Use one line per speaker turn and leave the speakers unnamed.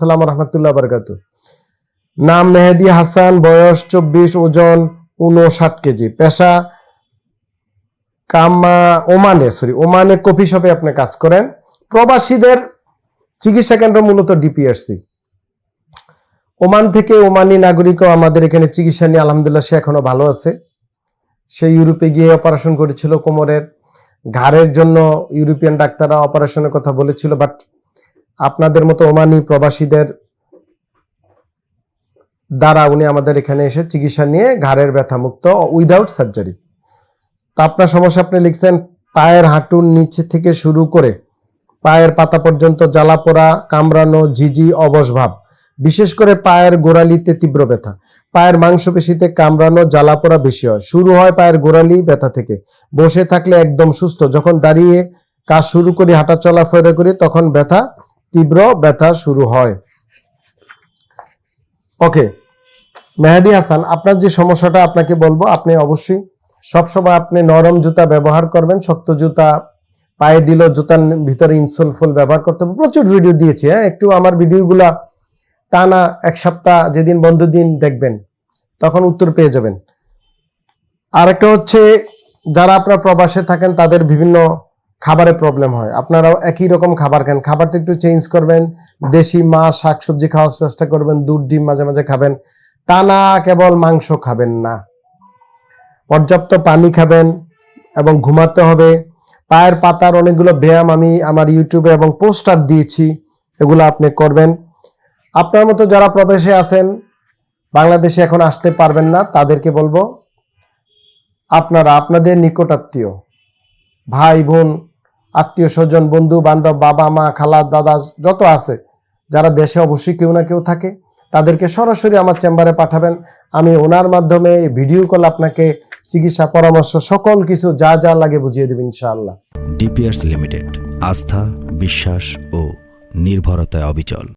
সালাম রহমতুল্লাহ বরকাত নাম মেহেদি হাসান, বয়স চব্বিশ, ওজন উনষাট কেজি। পেশা কামা ওমানে সরি ওমানে কফি শপে আপনি কাজ করেন। প্রবাসীদের চিকিৎসা কেন্দ্র মূলত ডিপিআরসি। ওমান থেকে ওমানি নাগরিকও আমাদের এখানে চিকিৎসা নিয়ে আলহামদুলিল্লাহ সে এখনও ভালো আছে। সে ইউরোপে গিয়ে অপারেশন করেছিল কোমরের। ঘাড়ের জন্য ইউরোপিয়ান ডাক্তাররা অপারেশনের কথা বলেছিল, বাট আপনাদের মতো ওমানি প্রবাসীদের দ্বারা উনি আমাদের এখানে এসে চিকিৎসা নিয়ে ঘাড়ের ব্যথা মুক্ত উইদাউট সার্জারি তা আপনার সমস্যা আপনি লিখছেন, পায়ের হাঁটুর নিচে থেকে শুরু করে পায়ের পাতা পর্যন্ত জ্বালা পোড়া, কামড়ানো, ঝিঝি, অবশ ভাব, বিশেষ করে পায়ের গোড়ালিতে তীব্র ব্যথা। পায়ের মাংসপেশিতে কামড়ানো, জ্বালা পোড়া বেশি হয়। শুরু হয় পায়ের গোড়ালি ব্যথা থেকে। বসে থাকলে একদম সুস্থ। যখন দাঁড়িয়ে কাজ শুরু করি, হাঁটা চলা, ফেরা করি, তখন ব্যথা তীব্র ব্যথা শুরু হয়। ওকে মেহেদি হাসান, আপনার যে সমস্যাটা আপনাকে বলব, আপনি অবশ্যই সবসময় আপনি নরম জুতা ব্যবহার করবেন, শক্ত জুতা, পায়ে দিল জুতার ভিতরে ইনসোল ফুল ব্যবহার করতে হবে। প্রচুর ভিডিও দিয়েছি হ্যাঁ? একটু আমার ভিডিওগুলা টানা এক সপ্তাহ, যেদিন বন্ধ দিন দেখবেন, তখন উত্তর পেয়ে যাবেন। আর একটা হচ্ছে, যারা আপনার প্রবাসে থাকেন, তাদের বিভিন্ন খাবারে প্রবলেম হয়। আপনারাও একই রকম খাবার খান। খাবারটা একটু চেঞ্জ করবেন। দেশি মাছ, শাকসবজি খাওয়ার চেষ্টা করবেন। দুধ, ডিম মাঝে মাঝে খাবেন। টানা কেবল মাংস খাবেন না। পর্যাপ্ত পানি খাবেন এবং ঘুমাতে হবে। পায়ের পাতার অনেকগুলো ব্যায়াম আমি আমার ইউটিউবে এবং পোস্টার দিয়েছি। এগুলো আপনি করবেন। আপনার মতো যারা প্রবেশে আছেন, বাংলাদেশে এখন আসতে পারবেন না, তাদেরকে বলব, আপনারা, আপনাদের নিকটাত্মীয়, ভাই, বোন আত্মীয় স্বজন, বন্ধু, বান্ধব, বাবা, মা, খালা, দাদা, যত আছে, যারা দেশে অবশ্যই কেউ না কেউ থাকে, তাদেরকে সরাসরি আমার চেম্বারে পাঠাবেন। আমি ওনার মাধ্যমে ভিডিও কল আপনাকে, চিকিৎসা পরামর্শ, সকল কিছু যা যা লাগে বুঝিয়ে দেবেন ইনশাআল্লাহ।
ডিপিআরস লিমিটেড, আস্থা, বিশ্বাস ও নির্ভরতায় অবিচল।